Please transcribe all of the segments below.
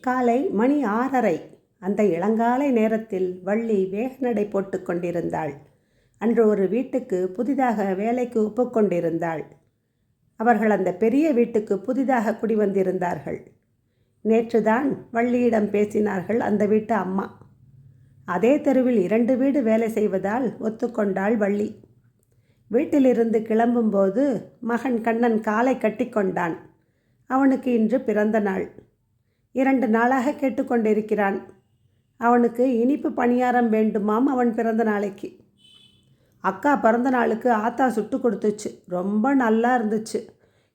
காலை மணி ஆறரை. அந்த இளங்காலை நேரத்தில் வள்ளி வேகநடை போட்டு கொண்டிருந்தாள். அன்று ஒரு வீட்டுக்கு புதிதாக வேலைக்கு ஒப்புக்கொண்டிருந்தாள் அவர்கள் அந்த பெரிய வீட்டுக்கு புதிதாக குடிவந்திருந்தார்கள் நேற்றுதான் வள்ளியிடம் பேசினார்கள் அந்த வீட்டு அம்மா. அதே தெருவில் இரண்டு வீடு வேலை செய்வதால் ஒத்துக்கொண்டாள் வள்ளி. வீட்டிலிருந்து கிளம்பும்போது மகன் கண்ணன் காலை கட்டிக்கொண்டான் அவனுக்கு இன்று பிறந்த நாள். இரண்டு நாளாக கேட்டுக்கொண்டிருக்கிறான் அவனுக்கு இனிப்பு பணியாரம் வேண்டுமாம் அவன் பிறந்த நாளைக்கு. அக்கா பிறந்த நாளுக்கு ஆத்தா சுட்டு கொடுத்துச்சு. ரொம்ப நல்லா இருந்துச்சு.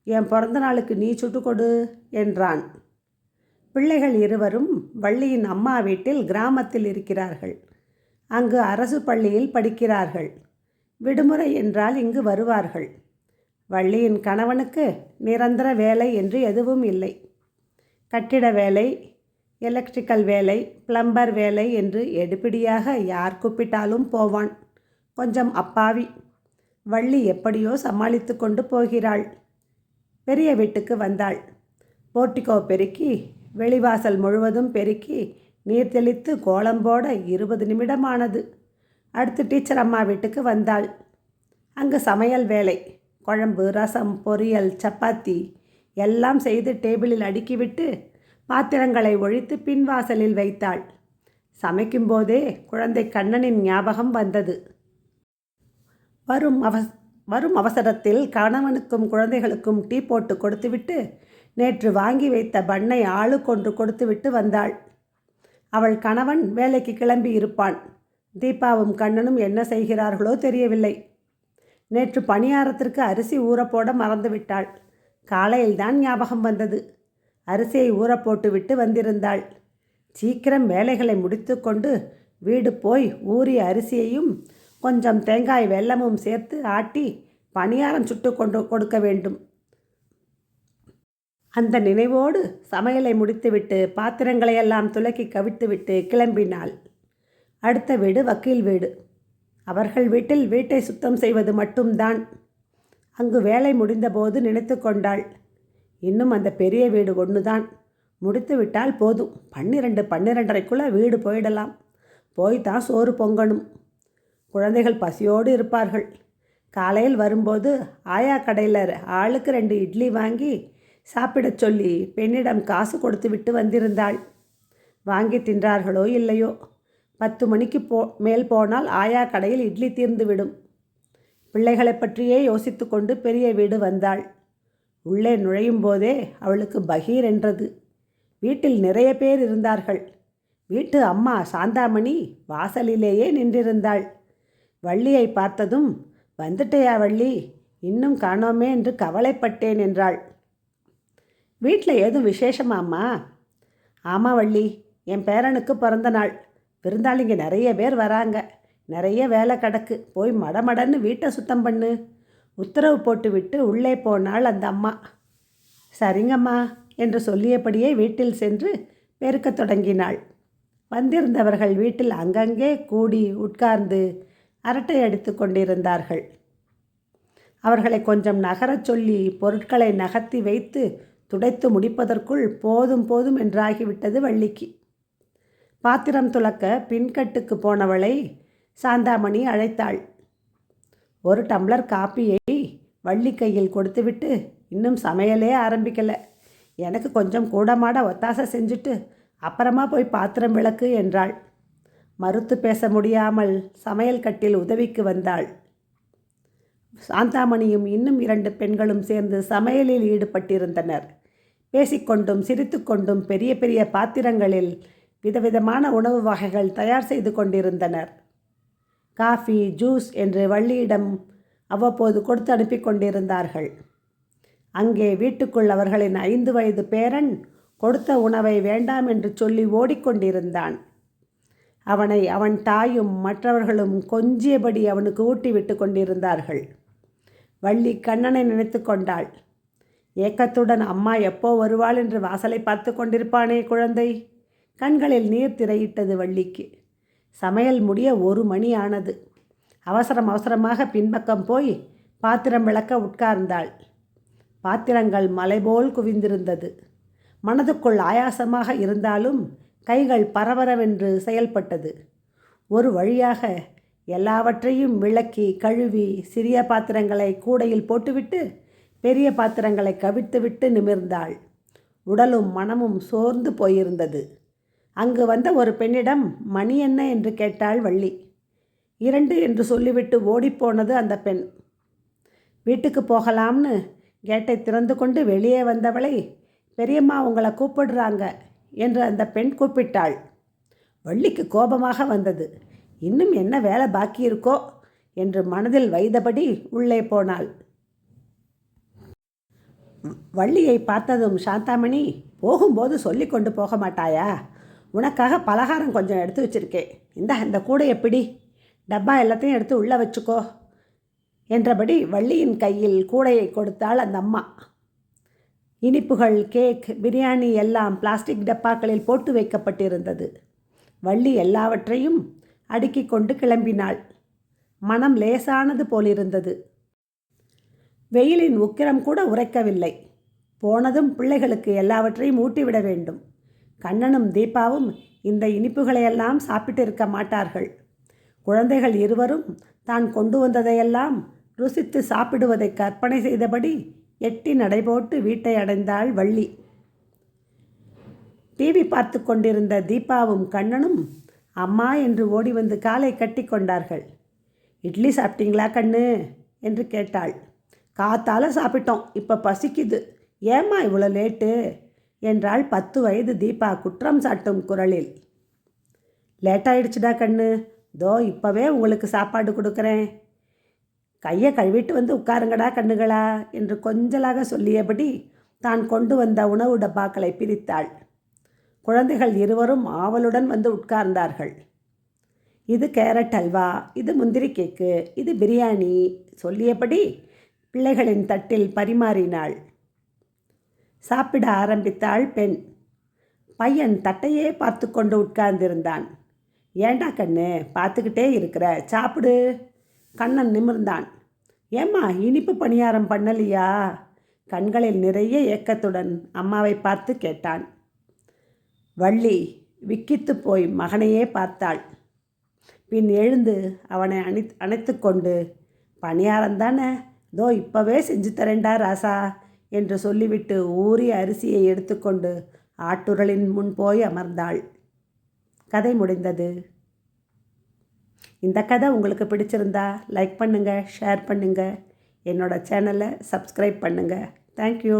என் பிறந்த நாளுக்கு நீ சுட்டு கொடு என்றான். பிள்ளைகள் இருவரும் வள்ளியின் அம்மா வீட்டில் கிராமத்தில் இருக்கிறார்கள். அங்கு அரசு பள்ளியில் படிக்கிறார்கள். விடுமுறை என்றால் இங்கு வருவார்கள். வள்ளியின் கணவனுக்கு நிரந்தர வேலை என்று எதுவும் இல்லை. கட்டிட வேலை எலக்ட்ரிக்கல் வேலை பிளம்பர் வேலை என்று எடுபிடியாக யார் கூப்பிட்டாலும் போவான். கொஞ்சம் அப்பாவி. வள்ளி எப்படியோ சமாளித்து கொண்டு போகிறாள். பெரிய வீட்டுக்கு வந்தாள். போர்ட்டிகோ பெருக்கி வெளிவாசல் முழுவதும் பெருக்கி நீர் தெளித்து கோலம் போட இருபது நிமிடமானது. அடுத்து டீச்சர் அம்மா வீட்டுக்கு வந்தாள். அங்கு சமையல் வேலை குழம்பு ரசம் பொரியல் சப்பாத்தி எல்லாம் செய்து டேபிளில் அடுக்கிவிட்டு பாத்திரங்களை ஒழித்து பின்வாசலில் வைத்தாள். சமைக்கும்போதே குழந்தை கண்ணனின் ஞாபகம் வந்தது. வரும் அவஸ் வரும் அவசரத்தில் கணவனுக்கும் குழந்தைகளுக்கும் டீ போட்டு கொடுத்துவிட்டு நேற்று வாங்கி வைத்த பண்ணை ஆளுக்கொன்று கொடுத்துவிட்டு வந்தாள். அவள் கணவன் வேலைக்கு கிளம்பி இருப்பான். தீபாவும் கண்ணனும் என்ன செய்கிறார்களோ தெரியவில்லை. நேற்று பணியாரத்திற்கு அரிசி ஊறப்போட மறந்துவிட்டாள். காலையில்தான் ஞாபகம் வந்தது. அரிசியை ஊற போட்டுவிட்டு வந்திருந்தாள். சீக்கிரம் வேலைகளை முடித்துக்கொண்டு வீடு போய் ஊறிய அரிசியையும் கொஞ்சம் தேங்காய் வெல்லமும் சேர்த்து ஆட்டி பணியாரம் சுட்டு கொண்டு கொடுக்க வேண்டும். அந்த நினைவோடு சமையலை முடித்துவிட்டு பாத்திரங்களையெல்லாம் துலக்கி கவித்துவிட்டு கிளம்பினாள். அடுத்த வீடு வக்கீல் வீடு. அவர்கள் வீட்டில் வீட்டை சுத்தம் செய்வது மட்டும்தான். அங்கு வேலை முடிந்தபோது நினைத்து கொண்டாள். இன்னும் அந்த பெரிய வீடு ஒன்று தான் முடித்து விட்டால் போதும். பன்னிரெண்டு பன்னிரெண்டரைக்குள்ளே வீடு போயிடலாம். போய் தான் சோறு பொங்கணும். குழந்தைகள் பசியோடு இருப்பார்கள். காலையில் வரும்போது ஆயா கடையில் ஆளுக்கு ரெண்டு இட்லி வாங்கி சாப்பிடச் சொல்லி பெண்ணிடம் காசு கொடுத்து விட்டு வந்திருந்தாள். வாங்கி தின்றார்களோ இல்லையோ? பத்து மணிக்கு போ மேல் போனால் ஆயா கடையில் இட்லி தீர்ந்துவிடும் பிள்ளைகளை பற்றியே யோசித்து கொண்டு பெரிய வீடு வந்தாள். உள்ளே நுழையும் போதே அவளுக்கு பகீர் என்றது. வீட்டில் நிறைய பேர் இருந்தார்கள். வீட்டு அம்மா சாந்தாமணி வாசலிலேயே நின்றிருந்தாள். வள்ளியை பார்த்ததும் வந்துட்டையா வள்ளி இன்னும் காணோமே என்று கவலைப்பட்டேன் என்றாள். வீட்டில் எதுவும் விசேஷமாம்மா? ஆமாம் வள்ளி என் பேரனுக்கு பிறந்த நாள். விருந்தாளிங்க நிறைய பேர் வராங்க. நிறைய வேலை கிடக்கு. போய் மடமடன்னு வீட்டை சுத்தம் பண்ணு. உத்தரவு போட்டுவிட்டு உள்ளே போனாள் அந்த அம்மா. சரிங்கம்மா என்று சொல்லியபடியே வீட்டில் சென்று பெருக்கத் தொடங்கினாள். வந்திருந்தவர்கள் வீட்டில் அங்கங்கே கூடி உட்கார்ந்து அரட்டை அடித்து கொண்டிருந்தார்கள். அவர்களை கொஞ்சம் நகரச் சொல்லி பொருட்களை நகர்த்தி வைத்து துடைத்து முடிப்பதற்குள் போதும் போதும் என்றாகிவிட்டது வள்ளிக்கு. பாத்திரம் துலக்க பின்கட்டுக்கு போனவளை சாந்தாமணி அழைத்தாள். ஒரு டம்ளர் காப்பியை வள்ளி கையில் கொடுத்துவிட்டு இன்னும் சமையலே ஆரம்பிக்கலை. எனக்கு கொஞ்சம் கூடமாட ஒத்தாசை செஞ்சுட்டு அப்புறமா போய் பாத்திரம் விளக்கு என்றாள். மறுத்து பேச முடியாமல் சமையல் கட்டில் உதவிக்கு வந்தாள். சாந்தாமணியும் இன்னும் இரண்டு பெண்களும் சேர்ந்து சமையலில் ஈடுபட்டிருந்தனர். பேசிக்கொண்டும் சிரித்துக்கொண்டும் பெரிய பெரிய பாத்திரங்களில் விதவிதமான உணவு வகைகள் தயார் செய்து கொண்டிருந்தனர். காஃபி ஜூஸ் என்று வள்ளியிடம் அவ்வப்போது கொடுத்து அனுப்பி கொண்டிருந்தார்கள் அங்கே வீட்டுக்குள் அவர்களின் ஐந்து வயது பேரன் கொடுத்த உணவை வேண்டாம் என்று சொல்லி ஓடிக்கொண்டிருந்தான். அவனை அவன் தாயும் மற்றவர்களும் கொஞ்சியபடி அவனுக்கு ஊட்டிவிட்டு கொண்டிருந்தார்கள். வள்ளி கண்ணனை நினைத்து கொண்டாள். ஏக்கத்துடன் அம்மா எப்போ வருவாள் என்று வாசலை பார்த்து கொண்டிருப்பானே குழந்தை? கண்களில் நீர் திரையிட்டது வள்ளிக்கு. சமையல் முடிய ஒரு மணி ஆனது. அவசரம் அவசரமாக பின்பக்கம் போய் பாத்திரம் விளக்க உட்கார்ந்தாள். பாத்திரங்கள் மலைபோல் குவிந்திருந்தது. மனதுக்குள் ஆயாசமாக இருந்தாலும் கைகள் பரபரவென்று செயல்பட்டது. ஒரு வழியாக எல்லாவற்றையும் விளக்கி கழுவி சிறிய பாத்திரங்களை கூடையில் போட்டுவிட்டு பெரிய பாத்திரங்களை கவிழ்த்துவிட்டு நிமிர்ந்தாள். உடலும் மனமும் சோர்ந்து போயிருந்தது. அங்கு வந்த ஒரு பெண்ணிடம் மணி என்ன? என்று கேட்டாள் வள்ளி. இரண்டு என்று சொல்லிவிட்டு ஓடிப்போனது அந்த பெண். வீட்டுக்கு போகலாம்னு? கேட்டை திறந்து கொண்டு வெளியே வந்தவளை பெரியம்மா உங்களை கூப்பிடுறாங்க என்று அந்த பெண் கூப்பிட்டாள். வள்ளிக்கு கோபமாக வந்தது. இன்னும் என்ன வேலை பாக்கி இருக்கோ? என்று மனதில் வைத்தபடி உள்ளே போனாள். வள்ளியை பார்த்ததும் சாந்தாமணி போகும்போது சொல்லி கொண்டு போக மாட்டாயா? உனக்காக பலகாரம் கொஞ்சம் எடுத்து வச்சிருக்கேன். இந்த இந்த கூடை எப்படி டப்பா எல்லாத்தையும் எடுத்து உள்ளே வச்சுக்கோ என்றபடி வள்ளியின் கையில் கூடையை கொடுத்தாள் அந்த அம்மா. இனிப்புகள் கேக் பிரியாணி எல்லாம் பிளாஸ்டிக் டப்பாக்களில் போட்டு வைக்கப்பட்டிருந்தது. வள்ளி எல்லாவற்றையும் அடுக்கி கொண்டு கிளம்பினாள். மனம் லேசானது போலிருந்தது. வெயிலின் உக்கிரம் கூட உரைக்கவில்லை. போனதும் பிள்ளைகளுக்கு எல்லாவற்றையும் ஊட்டிவிட வேண்டும். கண்ணனும் தீபாவும் இந்த இனிப்புகளையெல்லாம் சாப்பிட்டு இருக்க மாட்டார்கள். குழந்தைகள் இருவரும் தான் கொண்டு வந்ததையெல்லாம் ருசித்து சாப்பிடுவதை கற்பனை செய்தபடி எட்டி நடைபோட்டு வீட்டை அடைந்தாள் வள்ளி. டிவி பார்த்து கொண்டிருந்த தீபாவும் கண்ணனும் அம்மா என்று ஓடி வந்து காலை கட்டி கொண்டார்கள். இட்லி சாப்பிட்டீங்களா கண்ணு? என்று கேட்டாள். காத்தால சாப்பிட்டோம். இப்போ பசிக்குது. ஏம்மா இவ்வளோ லேட்டு? என்றாள் பத்து வயது தீபா குற்றம் சாட்டும் குரலில். லேட்டாயிடுச்சுடா கண்ணு. தோ இப்போவே உங்களுக்கு சாப்பாடு கொடுக்குறேன். கையை கழுவிட்டு வந்து உட்காருங்கடா கண்ணுகளா என்று கொஞ்சலாக சொல்லியபடி தான் கொண்டு வந்த உணவு டப்பாக்களை பிரித்தாள். குழந்தைகள் இருவரும் ஆவலுடன் வந்து உட்கார்ந்தார்கள். இது கேரட் அல்வா இது முந்திரி கேக்கு இது பிரியாணி சொல்லியபடி பிள்ளைகளின் தட்டில் பரிமாறினாள். சாப்பிட ஆரம்பித்தாள் பெண். பையன் தட்டையே பார்த்து கொண்டு உட்கார்ந்திருந்தான். ஏண்டா கண்ணு பார்த்துக்கிட்டே இருக்கிற சாப்பிடு. கண்ணன் நிமிர்ந்தான். ஏம்மா இனிப்பு பணியாரம் பண்ணலையா? கண்களில் நிறைய ஏக்கத்துடன் அம்மாவை பார்த்து கேட்டான். வள்ளி விக்கித்து போய் மகனையே பார்த்தாள். பின் எழுந்து அவனை அணி அணைத்து கொண்டு பணியாரம் தானே? தோ இப்போவே செஞ்சு தரேன்டா ராசா. என்று சொல்லிவிட்டு ஊறிய அரிசியை எடுத்துக்கொண்டு ஆட்டுரலின் முன் போய் அமர்ந்தாள். கதை முடிந்தது. இந்த கதை உங்களுக்கு பிடிச்சிருந்தா லைக் பண்ணுங்கள் ஷேர் பண்ணுங்கள் என்னோடய சேனலை சப்ஸ்கிரைப் பண்ணுங்கள் தேங்க்யூ.